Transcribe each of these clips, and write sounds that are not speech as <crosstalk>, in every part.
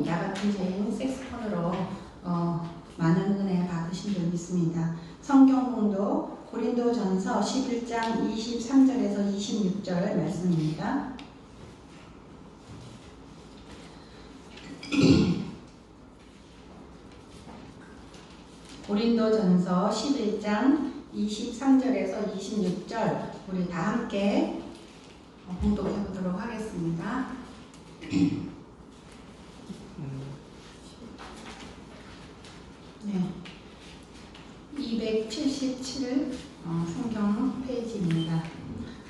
목사님 야같은 제인 색스폰으로 어, 많은 은혜 받으신 줄 믿습니다. 성경 공도 고린도전서 11장 23절에서 26절 말씀입니다. 고린도전서 11장 23절에서 26절 우리 다 함께 어, 봉독해 보도록 하겠습니다. 네. 277 어, 성경 페이지입니다.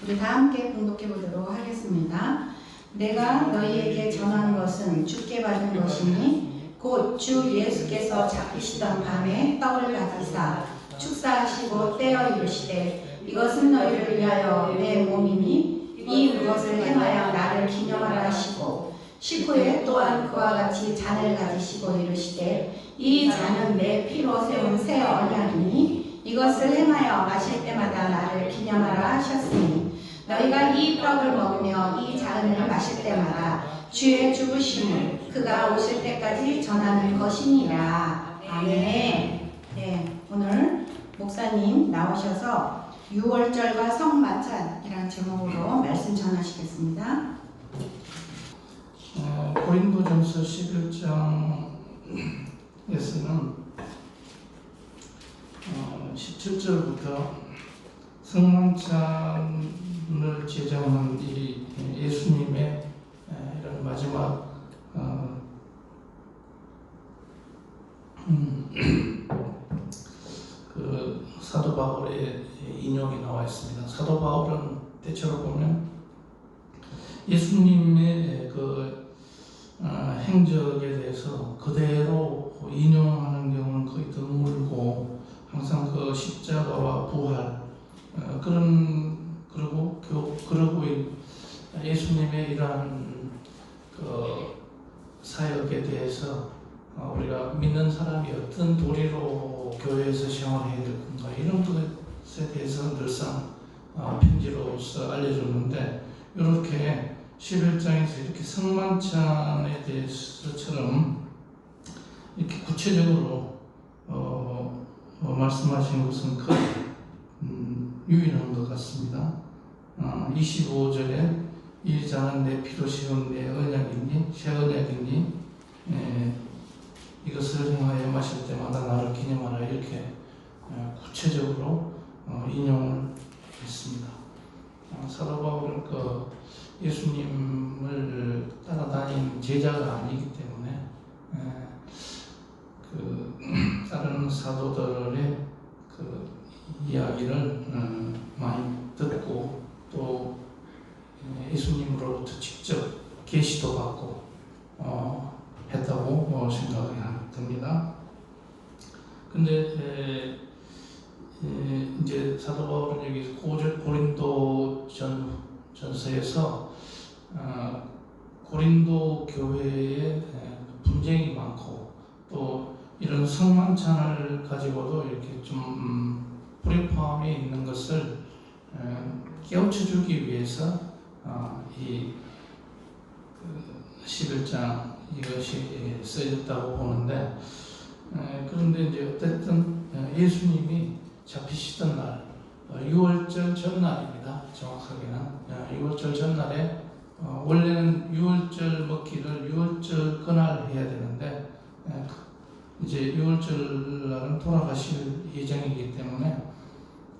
우리 다 함께 봉독해 보도록 하겠습니다. 내가 너희에게 전한 것은 주께 받은 것이니 곧 주 예수께서 잡히시던 밤에 떡을 가지사 축사하시고 떼어 이르시되 이것은 너희를 위하여 내 몸이니 이 무엇을 행하여 나를 기념하라 하시고 식후에 또한 그와 같이 잔을 가지시고 이르시되 이 잔은 내 피로 세운 새 언약이니 이것을 행하여 마실 때마다 나를 기념하라 하셨으니 너희가 이 떡을 먹으며 이 잔을 마실 때마다 주의 죽으심을 그가 오실 때까지 전하는 것이니라. 아멘. 네, 오늘 목사님 나오셔서 6월절과 성만찬이라는 제목으로 말씀 전하시겠습니다. 어, 고린도전서 11장에서는 어, 17절부터 성만찬을 제정한 이 예수님의 에, 이런 마지막 어, 음, 그 사도 바울의 인용이 나와 있습니다. 사도 바울은 대체로 보면 예수님의 그 어, 행적에 대해서 그대로 인용하는 경우는 거의 드물고 항상 그 십자가와 부활 어, 그런 그리고 교, 그러고 있- 예수님의 이러한 그 사역에 대해서 어, 우리가 믿는 사람이 어떤 도리로 교회에서 생활해야 될 건가 이런 것에 대해서 늘상 어, 편지로서 알려줬는데 이렇게 11장에서 이렇게 성만찬에 대해서처럼 이렇게 구체적으로 어, 어, 말씀하신 것은 거의 음, 유일한 것 같습니다. 어, 25절에 이 잔은 내 피로 씌운 내 언약이니 새 언약이니 에, 이것을 행하여 마실 때마다 나를 기념하라 이렇게 어, 구체적으로 어, 인용을 했습니다. 어, 사도 바울은 그 예수님을 따라다닌 제자가 아니기 때문에 에, 그 <clears throat> 다른 사도들의 그 이야기를 음, 많이 듣고 또 예수님으로부터 직접 계시도 받고 어, 했다고 어, 생각이 듭니다. 근데 에, 에, 이제 사도 바울은 여기 고저- 고린도 전 전서에서 어, 고린도 교회에 에, 분쟁이 많고 또 이런 성만찬을 가지고도 이렇게 좀 음, 불협화음이 있는 것을 에, 깨우쳐 주기 위해서 어, 이 그, 11장 이것이 쓰였다고 보는데 에, 그런데 이제 어쨌든 에, 예수님이 잡히시던 날 어, 6월절 전날입니다. 정확하게는 어, 6월절 전날에 어, 원래는 6월절 먹기를 6월절 그날 해야 되는데 에, 그- 이제 6월절 날은 돌아가실 예정이기 때문에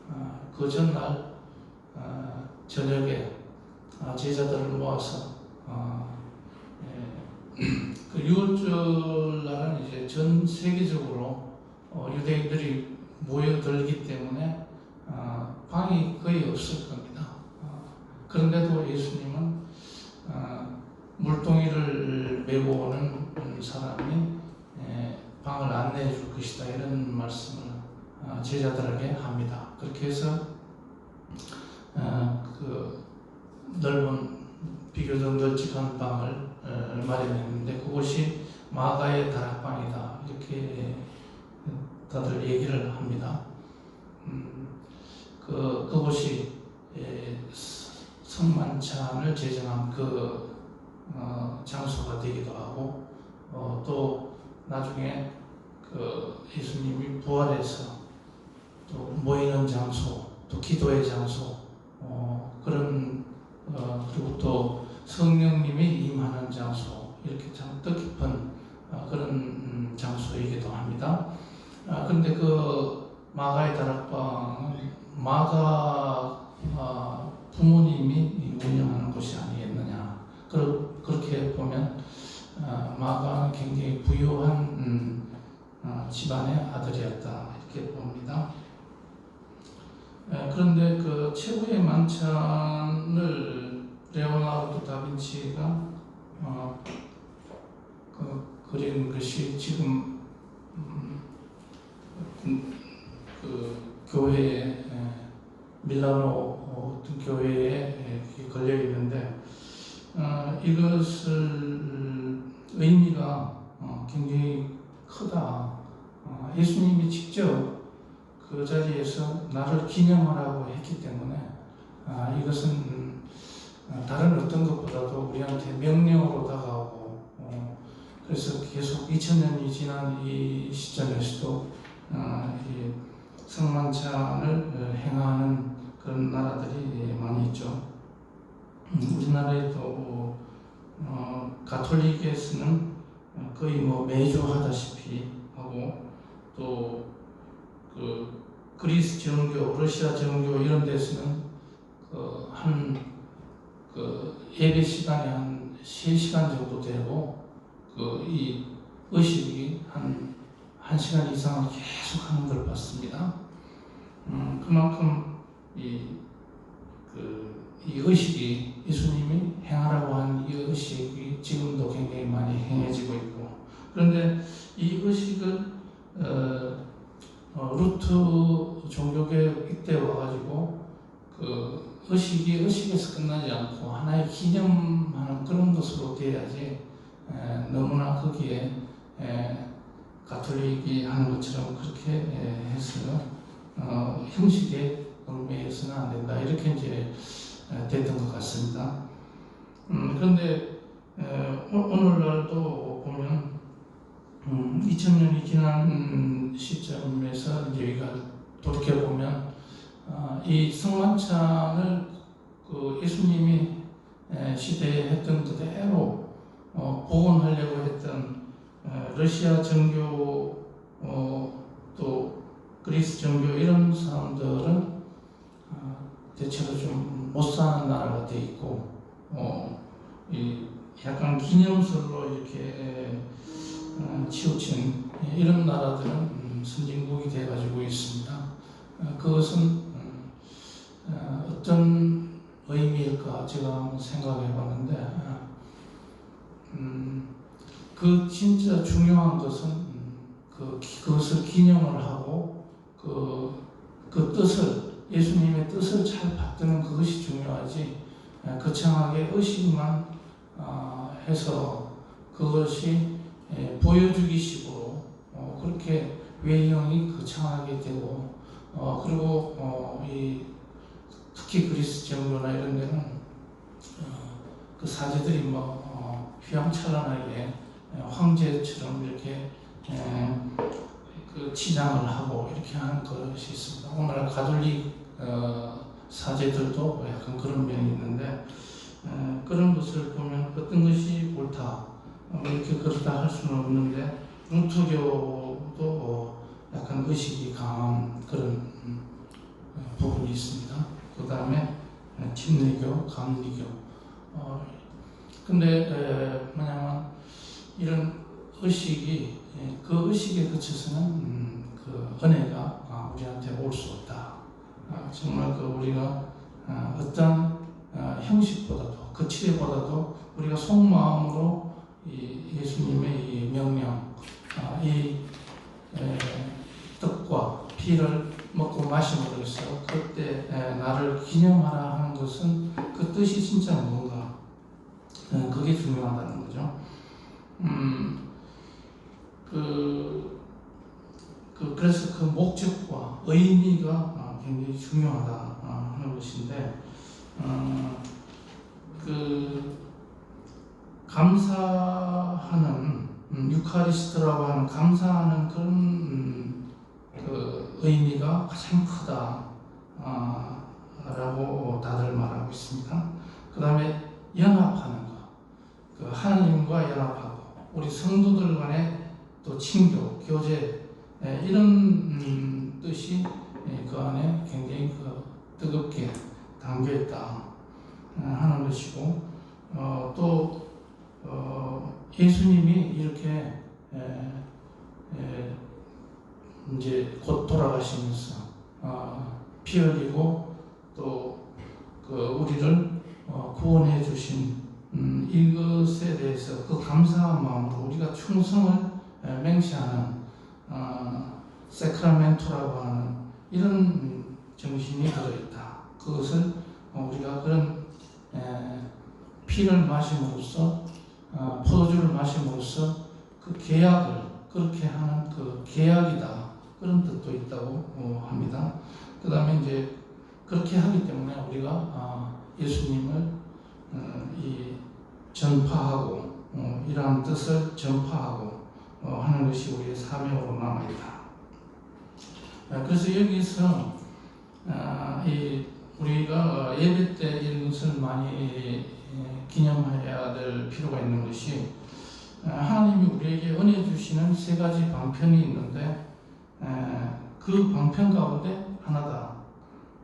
어, 그 전날 어, 저녁에 어, 제자들을 모아서 어, 예, <clears throat> 그 6월절 날은 이제 전 세계적으로 어, 유대인들이 모여들기 때문에 어, 방이 거의 없을 겁니다. 어, 그런데도 예수님은 어, 물동이를 메고 오는 사람이 예, 방을 안내해 줄 것이다 이런 말씀을 어, 제자들에게 합니다. 그렇게 해서 어, 그 넓은 비교적 널찍한 방을 어, 마련했는데 그곳이 마가의 다락방이다 이렇게 다들 얘기를 합니다. 음, 그 그곳이 에, 성만찬을 제정한 그 어, 장소가 되기도 하고 어, 나중에 그 예수님이 부활해서 또 모이는 장소, 또 기도의 장소, 어, 그런 어, 그리고 또 성령님이 임하는 장소 이렇게 참 뜻깊은 어, 그런 음, 장소이기도 합니다. 아, 그런데 그 마가의 다락방은 마가 아, 부모님이 운영하는 곳이 아니겠느냐. 그, 그렇게 보면 아, 마가는 굉장히 부유한 음, 아, 집안의 아들이었다 이렇게 봅니다. 에, 그런데 그 최후의 만찬을 레오나르도 다빈치가 어, 그 그린 것이 지금 음, 음, 그 교회에 에, 밀라노 어떤 교회에 에, 걸려 있는데 어, 이것을 의미가 어, 굉장히 크다. 어, 예수님이 직접 그 자리에서 나를 기념하라고 했기 때문에 아, 이것은 다른 어떤 것보다도 우리한테 명령으로 다가오고 어, 그래서 계속 2000년이 지난 이 시점에서도 성만찬을 어, 행하는 그런 나라들이 많이 있죠. 음, 우리나라에도 어, 가톨릭에서는 거의 뭐 매주 하다시피 하고 또 그 그리스 정교, 러시아 정교 이런 데서는 그 한 그 예배 시간이 한 3시간 정도 되고 그 이 의식이 한 1시간 이상을 계속 하는 걸 봤습니다. 음, 그만큼 이, 그, 이 의식이 예수님이 행하라고 한 이 의식이 지금도 굉장히 많이 행해지고 있고. 그런데 이 의식을 어, 어, 루트 종교개혁 이때 와가지고 그 의식이 의식에서 끝나지 않고 하나의 기념하는 그런 것으로 돼야지 에, 너무나 거기에 에, 가톨릭이 하는 것처럼 그렇게 에, 해서 어, 형식에 얽매여서는 안 된다 이렇게 이제 에, 됐던 것 같습니다. 음, 그런데 오늘날도 보면 음, 2000년이 지난 시점에서 이제 우리가 돌이켜 보면 어, 이 성만찬을 그 예수님이 에, 시대에 했던 그대로 어, 복원하려고 했던 에, 러시아 정교 어, 또 그리스 정교 이런 사람들은 어, 대체로 좀 못 사는 나라가 돼 있고 어, 이 약간 기념설로 이렇게 에, 어, 치우친 이런 나라들은 음, 선진국이 돼 가지고 있습니다. 어, 그것은 음, 어, 어떤 의미일까 제가 생각해 봤는데 어, 음, 그 진짜 중요한 것은 음, 그 기- 그것을 기념을 하고 그, 그 뜻을 예수님의 뜻을 잘 받드는 그것이 중요하지 어, 거창하게 의식만 어, 해서 그것이 예, 보여주기 식으로 어, 그렇게 외형이 거창하게 되고 어, 그리고 특히 그리스 정교나 이런 데는 어, 그 사제들이 뭐 어, 휘황찬란하게 예, 황제처럼 이렇게 예, 그 치장을 하고 이렇게 하는 것이 있습니다. 오늘날 가톨릭 어, 사제들도 약간 그런 면이 있는데 에, 그런 것을 보면 어떤 것이 옳다 어, 이렇게 그렇다 할 수는 없는데 루터교도 어, 약간 의식이 강한 그런 음, 어, 부분이 있습니다. 그 다음에 침례교, 감리교. 어, 근데 에, 뭐냐면 이런 의식이 예, 그 의식에 그쳐서는 음, 그 은혜가 아, 우리한테 올 수 없다. 아, 정말 그 우리가 아, 어떤 아, 형식보다도 그 치레보다도 우리가 속마음으로 이 예수님의 이 명령, 아, 이 에, 떡과 피를 먹고 해서 그때 에, 나를 기념하라 하는 것은 그 뜻이 진짜 뭔가 에, 그게 중요하다는 거죠. 음, 그, 그 그래서 그 목적과 의미가 아, 굉장히 중요하다 아, 하는 것인데 어, 그 감사하는 음, 음, 유카리스트라고 하는 감사하는 그런 음, 그 의미가 가장 크다. 아, 라고 다들 말하고 있습니다. 그 다음에 연합하는 것. 그 하나님과 연합하고 우리 성도들 간의 또 친교, 교제 예, 이런 음, 뜻이 예, 그 안에 담겨 있다 어, 하는 것이고 어, 또 어, 예수님이 이렇게 에, 에, 이제 곧 돌아가시면서 어, 피 흘리고 또 그 우리를 어, 구원해 주신 음, 이것에 대해서 그 감사한 마음으로 우리가 충성을 에, 맹세하는 어, 세크라멘토라고 하는 이런 음, 정신이 들어있다. 그것을 어, 우리가 그런 에, 피를 마심으로써 어, 포도주를 마심으로써 그 계약을 그렇게 하는 그 계약이다 그런 뜻도 있다고 어, 합니다. 그 다음에 이제 그렇게 하기 때문에 우리가 아, 예수님을 어, 이 전파하고 어, 이러한 뜻을 전파하고 어, 하는 것이 우리의 사명으로 남아 있다. 아, 그래서 여기서 아, 이 우리가 어, 예배 때 이것을 많이 예, 기념해야 될 필요가 있는 것이 아, 하나님이 우리에게 은혜 주시는 세 가지 방편이 있는데 에, 그 방편 가운데 하나다.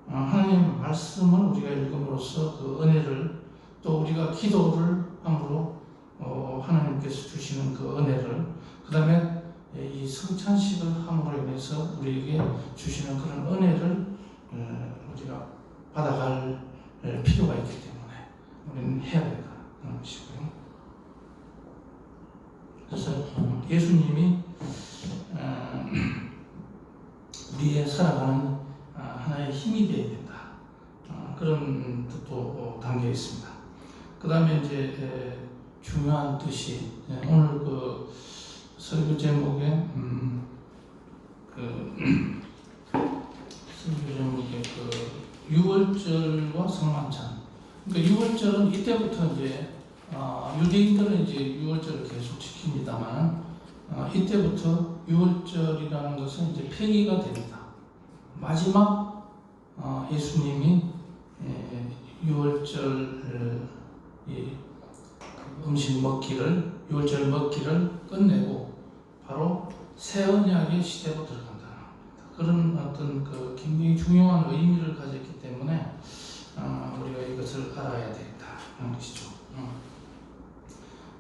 아, 하나님의 말씀을 우리가 읽음으로써 그 은혜를 또 우리가 기도를 함으로 어, 하나님께서 주시는 그 은혜를 그 다음에 이 성찬식을 함으로 인해서 우리에게 주시는 그런 은혜를 어, 우리가 받아갈 필요가 있기 때문에 우리는 해야 된다는 것이고요. 그래서 어, 예수님이 어, <clears throat> 우리의 살아가는 아, 하나의 힘이 되어야 된다. 아, 그런 뜻도 어, 담겨 있습니다. 그 다음에 이제 에, 중요한 뜻이 예, 오늘 그 설교 제목에 음, 그 <clears throat> 설교 제목에 그 유월절과 성만찬. 그러니까 유월절은 이때부터 이제 아, 유대인들은 이제 유월절을 계속 지킵니다만 아, 이때부터 유월절이라는 것은 이제 폐기가 됩니다. 마지막 어, 예수님이 에, 유월절 이 음식 먹기를 유월절 먹기를 끝내고 바로 새 언약의 시대로 들어간다. 그런 어떤 그 굉장히 중요한 의미를 가졌기 때문에 어, 우리가 이것을 알아야 하는 것이죠. 어.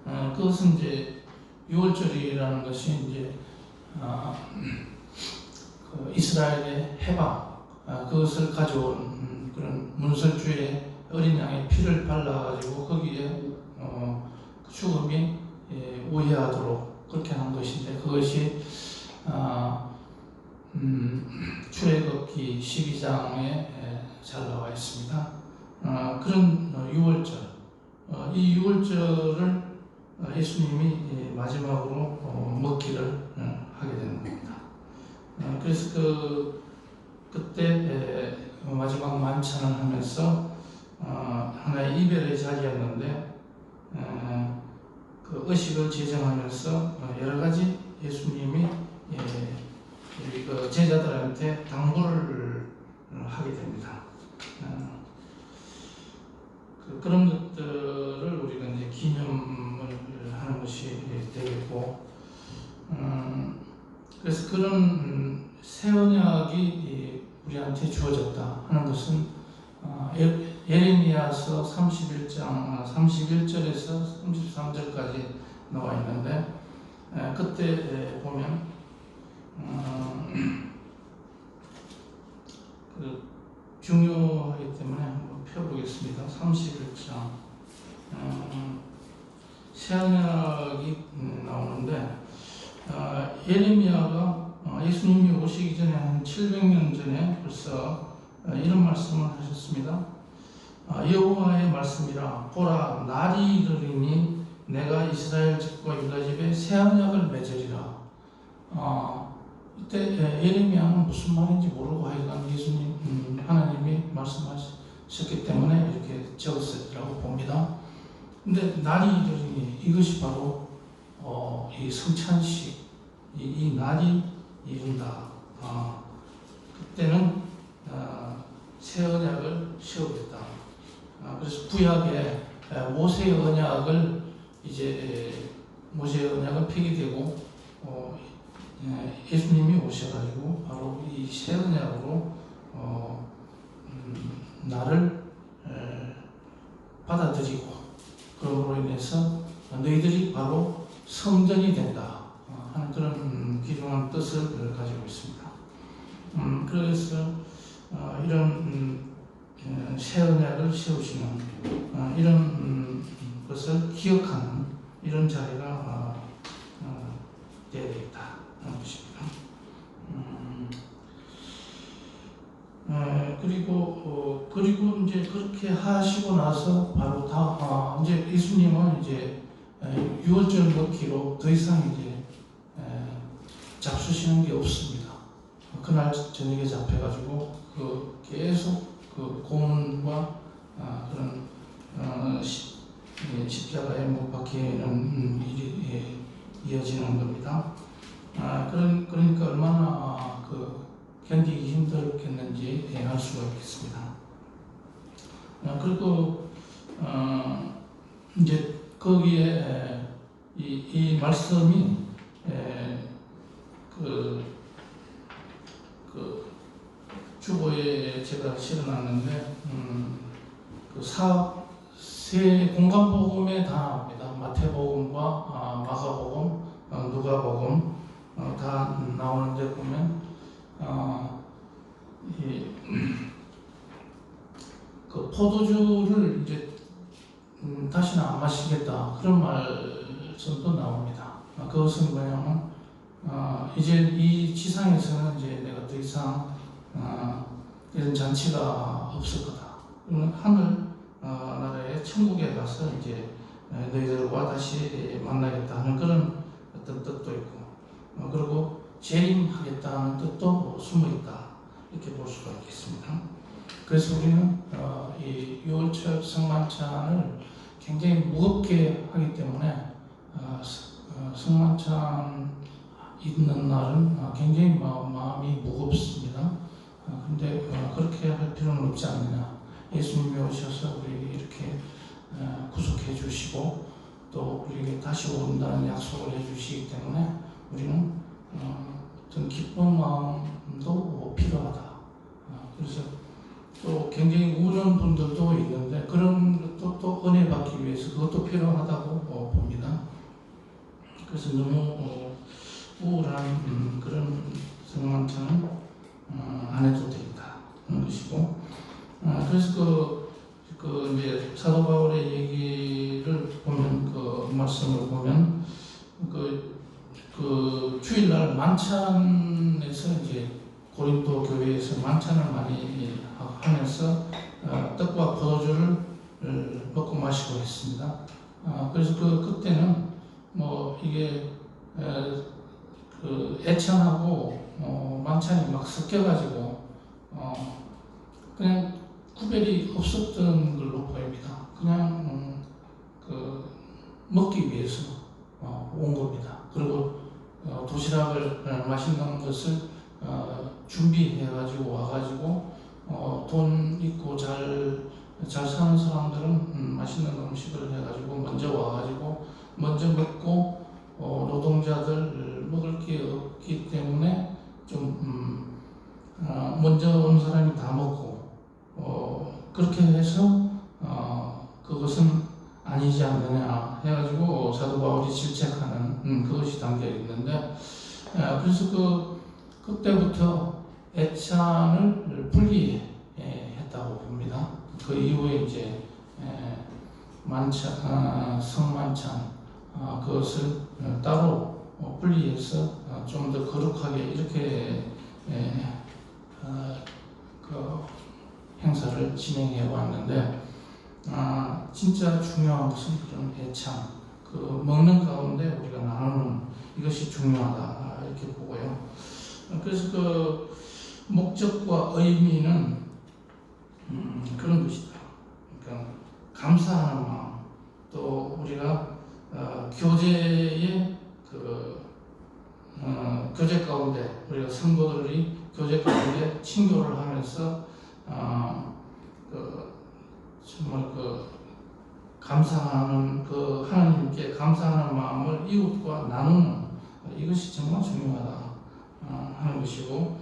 어, 그것은 이제 유월절이라는 것이 이제 어, 그 이스라엘의 해방 어, 그것을 가져온 음, 그런 문설주의 어린 양의 피를 발라가지고 거기에 어, 죽음이 예, 오해하도록 그렇게 한 것인데 그것이 어, 음, 출애굽기 12장에 잘 나와 있습니다. 어, 그런 어, 유월절 어, 이 유월절을 어, 예수님이 예, 마지막으로 어, 먹기를 어, 하게 되는 겁니다. 어, 그래서 그 그때 에, 마지막 만찬을 하면서 어, 하나의 이별의 자리였는데 에, 그 의식을 제정하면서 어, 여러 가지 예수님이 제자들한테 당부를 하게 됩니다. 어, 그, 그런 것들을 우리가 이제 기념을 하는 것이 되겠고, 음, 그래서 그런 음, 새 언약이 이 우리한테 주어졌다 하는 것은 어, 예- 예레미야서 31장 31절에서 33절까지 나와 있는데 에, 그때 에, 보면 어, 그 중요하기 때문에 한번 펴보겠습니다. 31장 어, 음, 나오는데 어, 예레미야가 어, 예수님이 오시기 전에 한 700년 전에 벌써 어, 이런 말씀을 하셨습니다. 아, 여호와의 말씀이라 보라 날이 이르리니 내가 이스라엘 집과 유다 집에 새 언약을 맺으리라. 어, 이때 예, 예레미야는 무슨 말인지 모르고 하여간 예수님 음, 하나님이 말씀하셨기 때문에 이렇게 적었으리라고 봅니다. 근데 날이 이것이 바로 어, 이 성찬식 이, 이 날이 이른다. 아, 그때는 아, 새 언약을 세우겠다. 아, 그래서 구약에 에, 모세 언약을 이제 모세 언약은 폐기되고 어, 예, 예수님이 오셔가지고 바로 이 새 언약으로 어, 음, 나를 에, 받아들이고 그러므로 인해서 너희들이 바로 성전이 된다 어, 하는 그런 음, 귀중한 뜻을 가지고 있습니다. 음, 그래서 어, 이런 음, 에, 새 언약을 세우시는 어, 이런 음, 것을 기억하는 이런 자리가 어, 어, 되어야 되겠다 것입니다. 음, 에, 그리고 어, 그리고 이제 그렇게 하시고 나서 바로 다 아, 이제 예수님은 이제 에, 유월절 먹기로 더 이상 이제 에, 잡수시는 게 없습니다. 그날 저녁에 잡혀가지고 그 계속 그 고문과 아, 그런 어, 시- 예, 십자가에 못 박히는 음, 일이 예, 이어지는 겁니다. 아, 그런, 그러니까 얼마나 아, 그 견디기 힘들겠는지 예, 알 수가 있겠습니다. 아, 그리고 어, 이제 거기에 에, 이, 이 말씀이 에, 그, 그 주보에 제가 실어놨는데 음, 그 사업 세 공간복음에 다 나옵니다. 마태복음과 아, 마가복음, 어, 누가복음 어, 다 나오는데 보면 어, 이, <clears throat> 그 포도주를 이제 음, 다시는 안 마시겠다 그런 말씀도 나옵니다. 아, 그것은 뭐냐면 어, 이제 이 지상에서는 이제 내가 더 이상 어, 이런 잔치가 없을 거다. 하늘 어, 나라의 천국에 가서 이제 에, 너희들과 다시 만나겠다 하는 그런 어떤 뜻도 있고 어, 그리고 재림하겠다 하는 뜻도 숨어 있다 이렇게 볼 수가 있겠습니다. 그래서 우리는 어, 이 6월절 성만찬을 굉장히 무겁게 하기 때문에 어, 스- 어, 성만찬 있는 날은 어, 굉장히 마, 마음이 무겁습니다. 어, 근데 어, 그렇게 할 필요는 없지 않느냐. 예수님이 오셔서 우리에게 이렇게 어, 구속해 주시고 또 우리에게 다시 온다는 약속을 해 주시기 때문에 우리는 어, 어떤 기쁜 마음도 필요하다. 어, 그래서 또 굉장히 우울한 분들도 있는데 그런 것도 또 은혜 받기 위해서 그것도 필요하다고 어, 봅니다. 그래서 너무 어, 우울한 음, 그런 어, 안 해도 되겠다 하는 것이고 아, 그래서 그, 그 이제 사도 바울의 얘기를 보면 그 말씀을 보면 그, 그 주일날 만찬에서 이제 고린도 교회에서 만찬을 많이 하면서 어, 떡과 포도주를 을 먹고 마시고 했습니다. 아, 그래서 그 그때는 뭐 이게 에, 그 애찬하고 어, 만찬이 막 섞여가지고 어, 그냥 구별이 없었던 걸로 보입니다. 그냥 음, 그 먹기 위해서 어, 온 겁니다. 그리고 어, 도시락을 어, 맛있는 것을 어, 준비해가지고 와가지고 어, 돈 있고 잘, 잘 사는 사람들은 음, 맛있는 음식을 해가지고 먼저 와가지고 먼저 먹고 어, 노동자들 먹을 게 없기 때문에 좀 음, 아, 먼저 온 사람이 다 먹고 어, 그렇게 해서 어, 그것은 아니지 않느냐 해가지고 사도 바울이 질책하는 음, 그것이 담겨 있는데 아, 그래서 그 그때부터 애찬을 분리했다고 봅니다. 그 이후에 이제 에, 만찬, 아, 성만찬 아, 그것을 어, 따로 어, 분리해서 좀 더 거룩하게 이렇게 에, 어, 그 행사를 진행해 왔는데 아, 진짜 중요한 것은 그런 애창 그 먹는 가운데 우리가 나누는 이것이 중요하다 이렇게 보고요. 그래서 그 목적과 의미는 음, 그런 것이다. 그러니까 감사하는 마음 또 우리가 어, 교제의 그 어, 교제 가운데 우리가 성도들이 교제 가운데 친교를 하면서 어, 그 정말 그 감사하는 그 하나님께 감사하는 마음을 이웃과 나누는 이것이 정말 중요하다 어, 하는 것이고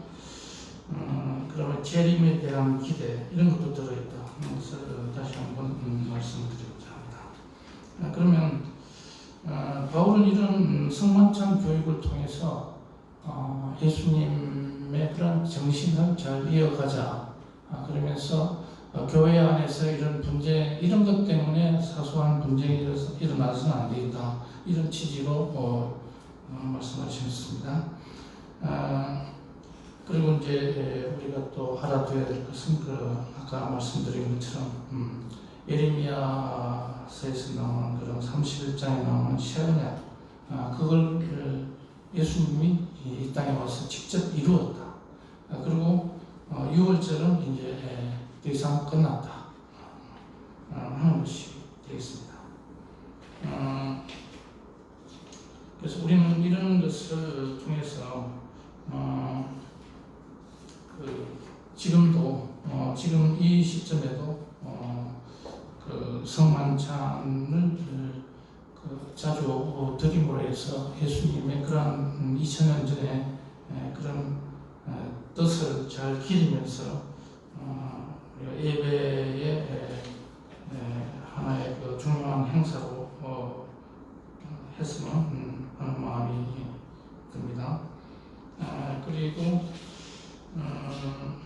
어, 그러면 재림에 대한 기대 이런 것도 들어있다 하는 것을 다시 한번 음, 말씀드리고자 합니다. 아, 그러면 어, 바울은 이런 음, 성만찬 교육을 통해서 어, 예수님의 그런 정신을 잘 이어가자 아, 그러면서 어, 교회 안에서 이런 분쟁 이런 것 때문에 사소한 분쟁이 일어나서는 안 되겠다 이런 취지로 어, 어, 말씀하셨습니다. 아, 그리고 이제 에, 우리가 또 알아둬야 될 것은 그 아까 말씀드린 것처럼 음, 예레미야서에서 나오는 그런 31장에 나오는 셰르냐 아, 그걸 그 예수님이 이 땅에 와서 직접 이루었다. 아, 그리고 어, 6월절은 이제 에, 더 이상 끝났다 아, 하는 것이 되겠습니다. 어, 그래서 우리는 이런 것을 통해서 어, 그 지금도 어, 지금 이 시점에도 어, 그 성만찬을 그 자주 어, 드림으로 해서 예수님의 그런 음, 2000년 전에 에, 그런 에, 뜻을 잘 기리면서 어, 예배의 네, 네, 하나의 그 중요한 행사로 어, 했으면 음, 하는 마음이 듭니다. 아, 그리고 음,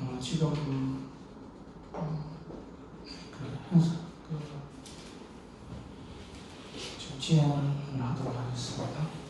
어, 지금 음, 그 행사 그, 지금 진행하도록 하겠습니다.